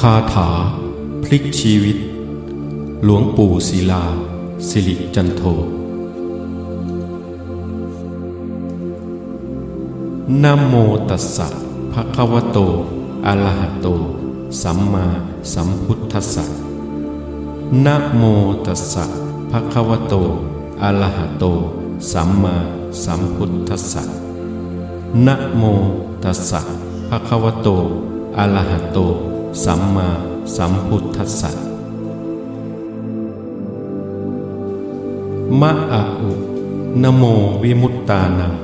คาถา พลิกชีวิต หลวงปู่ศิลา สิริจันโท นะโมตัสสะภะคะวะโต อะระหะโต สัมมาสัมพุทธัสสะ นะโมตัสสะภะคะวะโต อะระหะโต สัมมาสัมพุทธัสสะ นะโมตัสสะภะคะวะโต อะระหะโต สัมมาสัมพุทธัสสะมะอะอุนะโมวิมุตตานัง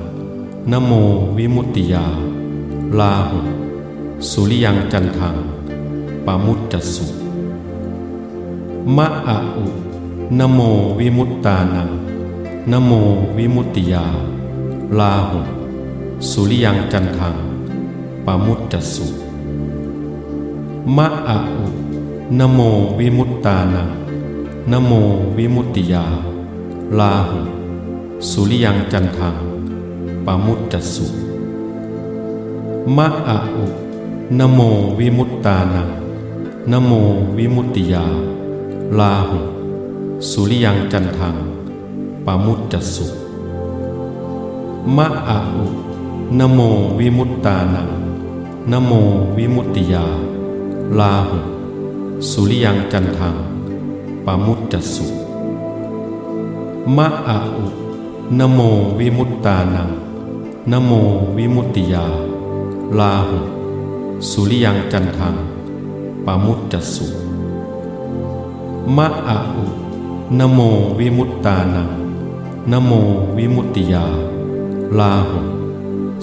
นะโมวิมุตติยา ลาหุ สุริยังจันทังปามุจจสุมะอะอุนะโมวิมุตตานังนะโมวิมุตติยา ลาหุ สุริยังจันทังปามุจจสุ มะอะอุนโมวิมุตตานังนโมวิมุตติยา ลาหุ สุริยังจันทังปามุจจสุมะอะอุนโมวิมุตตานังนโมวิมุตติยา ลาหุ สุริยังจันทังปามุจจสุมะอะอุนโมวิมุตตานังนโมวิมุตติยา ลาหุสุริยังจันทังปามุตจจสุมะอะอุนโมวิมุตตานังนโมวิมุตติยา ลาหุสุริยังจันทังปามุตจจสุมะอะอุนโมวิมุตตานังนโมวิมุตติยา ลาหุ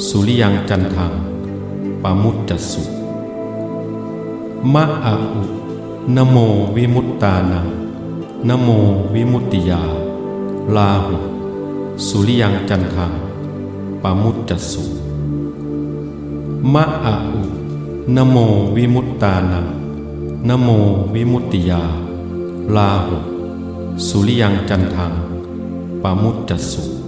สุริยังจันทังปามุตจจสุ มะอะอุนโมวิมุตตานังนโมวิมุตติยา ลาหุ สุริยังจันทังปามุจจสุมะอะอุนโมวิมุตตานังนโมวิมุตติยา ลาหุ สุริยังจันทังปามุจจสุ